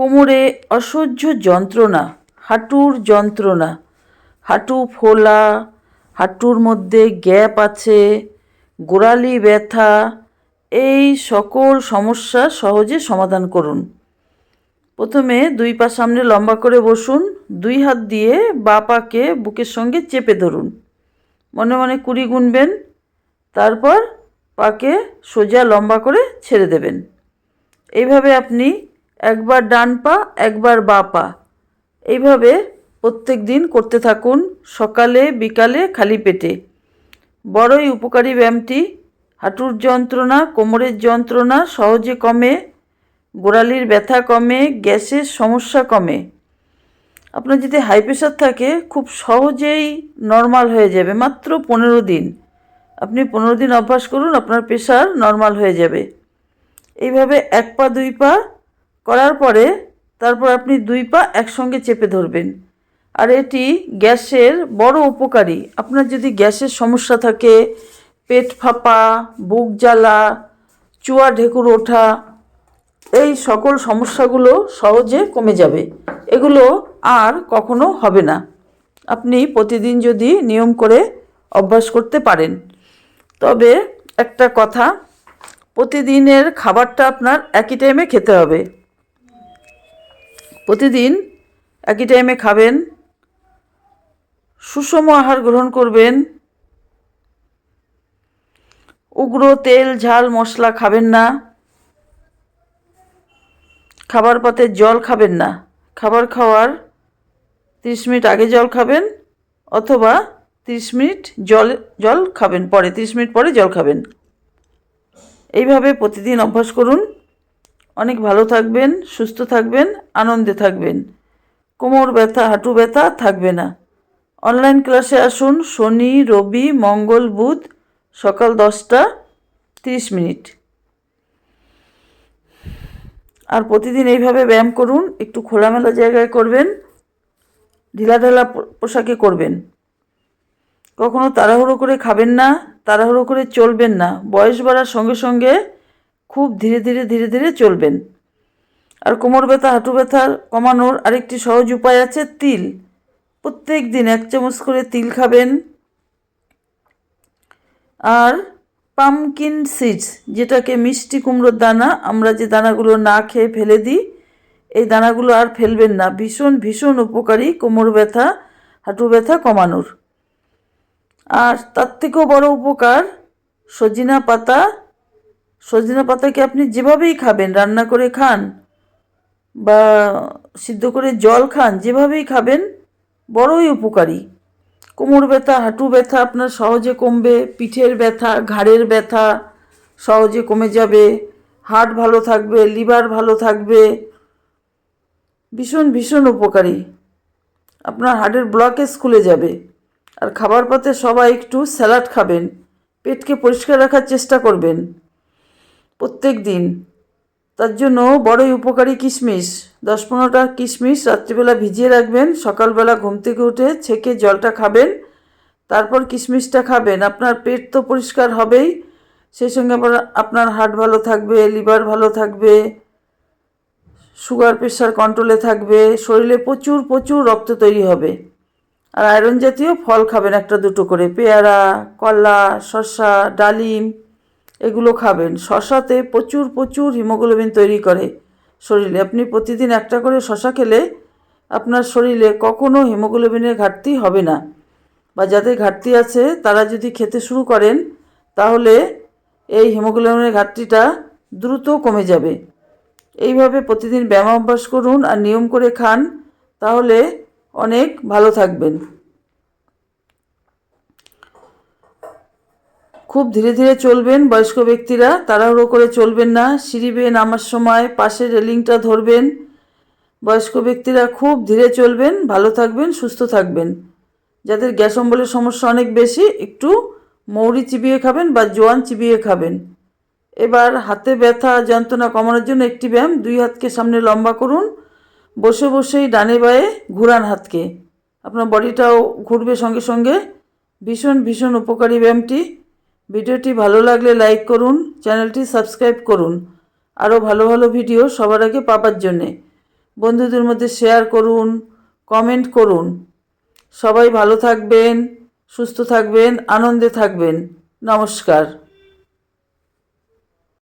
কোমরে অসহ্য যন্ত্রণা, হাঁটুর যন্ত্রণা, হাঁটু ফোলা, হাঁটুর মধ্যে গ্যাপ আছে, গোড়ালি ব্যথা, এই সকল সমস্যা সহজে সমাধান করুন। প্রথমে দুই পা সামনে লম্বা করে বসুন, দুই হাত দিয়ে বা পাকে বুকের সঙ্গে চেপে ধরুন। মনে মনে কুড়ি গুনবেন, তারপর পাকে সোজা লম্বা করে ছেড়ে দেবেন। এইভাবে আপনি একবার ডান পা, একবার বা পা। এইভাবে প্রত্যেক দিন করতে থাকুন সকালে, বিকালে, খালি পেটে। বড়ই উপকারী ব্যায়ামটি হাঁটুর যন্ত্রণা, কোমরের যন্ত্রণা সহজে কমে, গোড়ালির ব্যথা কমে, গ্যাসের সমস্যা কমে। আপনার যদি হাই প্রেশার থাকে, খুব সহজেই নর্মাল হয়ে যাবে, মাত্র পনেরো দিন। আপনি পনেরো দিন অভ্যাস করুন, আপনার প্রেশার নর্মাল হয়ে যাবে। এইভাবে এক পা, দুই পা করার পরে তারপর আপনি দুই পা একসঙ্গে চেপে ধরবেন। আর এটি গ্যাসের বড় উপকারী। আপনার যদি গ্যাসের সমস্যা থাকে, পেট ফাঁপা, বুক জ্বালা, চুয়া ঢেকুর ওঠা, এই সকল সমস্যাগুলো সহজে কমে যাবে। এগুলো আর কখনো হবে না। আপনি প্রতিদিন যদি নিয়ম করে অভ্যাস করতে পারেন। তবে একটা কথা, প্রতিদিনের খাবারটা আপনার একই টাইমে খেতে হবে। প্রতিদিন একই টাইমে খাবেন, সুষম আহার গ্রহণ করবেন, উগ্র তেল, ঝাল, মশলা খাবেন না, খাবার পাতে জল খাবেন না। খাবার খাওয়ার তিরিশ মিনিট আগে জল খাবেন অথবা তিরিশ মিনিট জল জল খাবেন, পরে তিরিশ মিনিট পরে জল খাবেন। এইভাবে প্রতিদিন অভ্যাস করুন। অনেক ভালো থাকবেন, সুস্থ থাকবেন, আনন্দে থাকবেন। কোমর ব্যথা, হাঁটু ব্যথা থাকবে না। অনলাইন ক্লাসে আসুন, শনি, রবি, মঙ্গল, বুধ, সকাল দশটা তিরিশ মিনিট। আর প্রতিদিন এইভাবে ব্যায়াম করুন, একটু খোলামেলা জায়গায় করবেন, ঢিলাঢালা পোশাকে করবেন। কখনো তাড়াহুড়ো করে খাবেন না, তাড়াহুড়ো করে চলবেন না। বয়স বাড়ার সঙ্গে সঙ্গে খুব ধীরে ধীরে ধীরে ধীরে চলবেন। আর কোমর ব্যথা, হাঁটু ব্যথা কমানোর আরেকটি সহজ উপায় আছে, তিল। প্রত্যেক দিন এক চামচ করে তিল খাবেন। আর পামকিন সিডস, যেটাকে মিষ্টি কুমড়োর দানা, আমরা যে দানাগুলো না খেয়ে ফেলে দিই, এই দানাগুলো আর ফেলবেন না। ভীষণ ভীষণ উপকারী কোমর ব্যথা, হাঁটু ব্যথা কমানোর। আর তার থেকেও বড় উপকার সজিনা পাতা সজিনা পাতাকে আপনি যেভাবেই খাবেন, রান্না করে খান বা সিদ্ধ করে জল খান, যেভাবেই খাবেন, বড়ই উপকারী। কোমর ব্যথা, হাঁটু ব্যথা আপনার সহজে কমবে, পিঠের ব্যথা, ঘাড়ের ব্যথা সহজে কমে যাবে হার্ট ভালো থাকবে, লিভার ভালো থাকবে, ভীষণ ভীষণ উপকারী। আপনার হার্টের ব্লকেজ খুলে যাবে আর খাবার পাতে সবাই একটু স্যালাড খাবেন, পেটকে পরিষ্কার রাখার চেষ্টা করবেন। প্রত্যেক দিন। তার জন্য বড়ই উপকারী কিশমিশ। দশ পনেরোটা কিশমিশ রাত্রিবেলা ভিজিয়ে রাখবেন, সকালবেলা ঘুম থেকে উঠে ছেঁকে জলটা খাবেন, তারপর কিশমিশটা খাবেন। আপনার পেট তো পরিষ্কার হবেই। সেই সঙ্গে আবার আপনার হার্ট ভালো থাকবে, লিভার ভালো থাকবে, সুগার প্রেশার কন্ট্রোলে থাকবে, শরীরে প্রচুর প্রচুর রক্ত তৈরি হবে। আর আয়রন জাতীয় ফল খাবেন একটা দুটো করে। পেয়ারা, কলা, শসা, ডালিম। এগুলো খাবেন। শশাতে প্রচুর প্রচুর হিমোগ্লোবিন তৈরি করে শরীরে। আপনি প্রতিদিন একটা করে শশা খেলে আপনার শরীরে কখনো হিমোগ্লোবিনের ঘাটতি হবে না। বা যাদের ঘাটতি আছে, তারা যদি খেতে শুরু করেন, তাহলে এই হিমোগ্লোবিনের ঘাটতিটা দ্রুত কমে যাবে। এইভাবে প্রতিদিন ব্যায়াম অভ্যাস করুন আর নিয়ম করে খান, তাহলে অনেক ভালো থাকবেন। খুব ধীরে ধীরে চলবেন, বয়স্ক ব্যক্তিরা, তাড়াহুড়ো করে চলবেন না সিঁড়ি বেয়ে নামার সময় পাশের রেলিংটা ধরবেন। বয়স্ক ব্যক্তিরা খুব ধীরে চলবেন, ভালো থাকবেন, সুস্থ থাকবেন। যাদের গ্যাস অম্বলের সমস্যা অনেক বেশি, একটু মৌরি চিবিয়ে খাবেন বা জোয়ান চিবিয়ে খাবেন। এবার হাতে ব্যথা, যন্ত্রণা কমানোর জন্য একটি ব্যায়াম, দুই হাতকে সামনে লম্বা করুন। বসে বসেই ডানে বায়ে ঘুরান হাতকে। আপনার বডিটাও ঘুরবে সঙ্গে সঙ্গে। ভীষণ ভীষণ উপকারী ব্যায়ামটি। ভিডিওটি ভালো লাগলে লাইক করুন, চ্যানেলটি সাবস্ক্রাইব করুন। আরও ভালো ভালো ভিডিও সবার আগে পাবার জন্যে। বন্ধুদের মধ্যে শেয়ার করুন, কমেন্ট করুন। সবাই ভালো থাকবেন, সুস্থ থাকবেন, আনন্দে থাকবেন। নমস্কার।